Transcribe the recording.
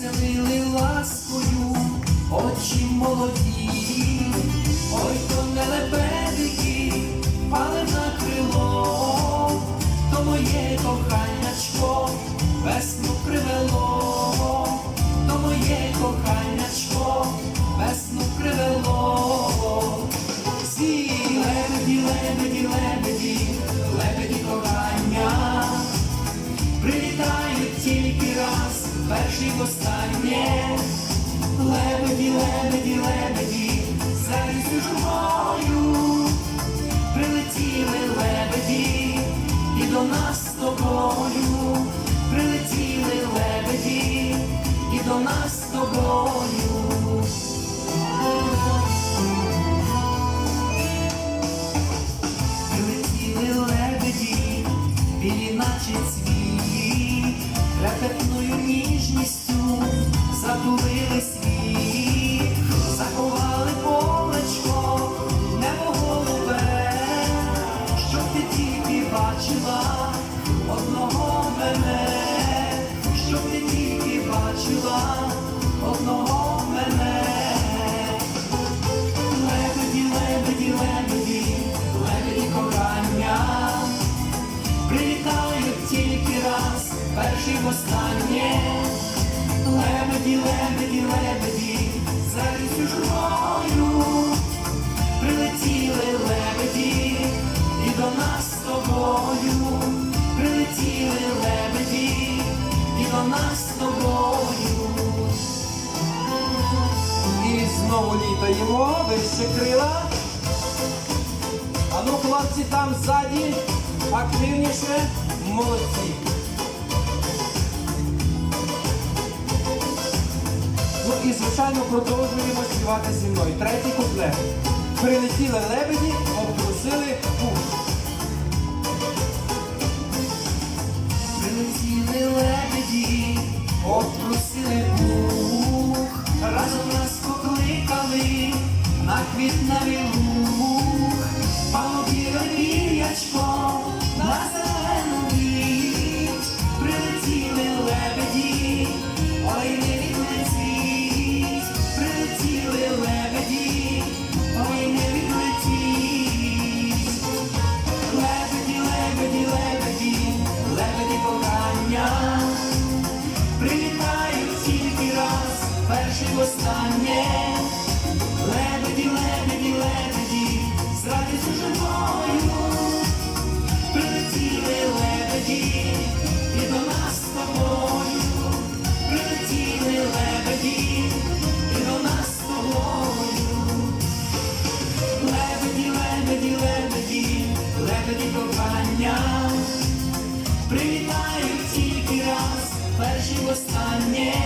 окружили ласкою, очі молоді, ой, то не лебедики, пали на крило, то моє коханячко весну привело, то моє коханячко весну привело. Всі лебеді, лебеді, лебеді, лебеді кохання. Прилітають тільки раз, перший востаннє. До нас з тобою. Прилетіли лебеді, і до нас з тобою. Прилетіли лебеді, білі наче цвіт, бачила одного мене, щоб ти тільки бачила одного мене. Лебеді, лебеді, лебеді, лебеді кохання, прилітають тільки раз, перший востаннє. Лебеді, лебеді, лебеді, за лісю журою, літаємо, вище крила. А ну, хлопці, там ззаді, активніше, молодці. Ну і, звичайно, продовжуємо співати зі мною. Третій куплет. Прилетіли лебеді, обтрусили пух. Прилетіли лебеді, обтрусили на квітневий луг, палубіре пір'ячко на зелену віч, прилетіли лебеді, ой не відлетіть, прилетіли лебеді, ой не відлетіть. Лебеді, лебеді, лебеді, лебеді кохання, прилітають тільки раз, перший востаннє. Востаннє.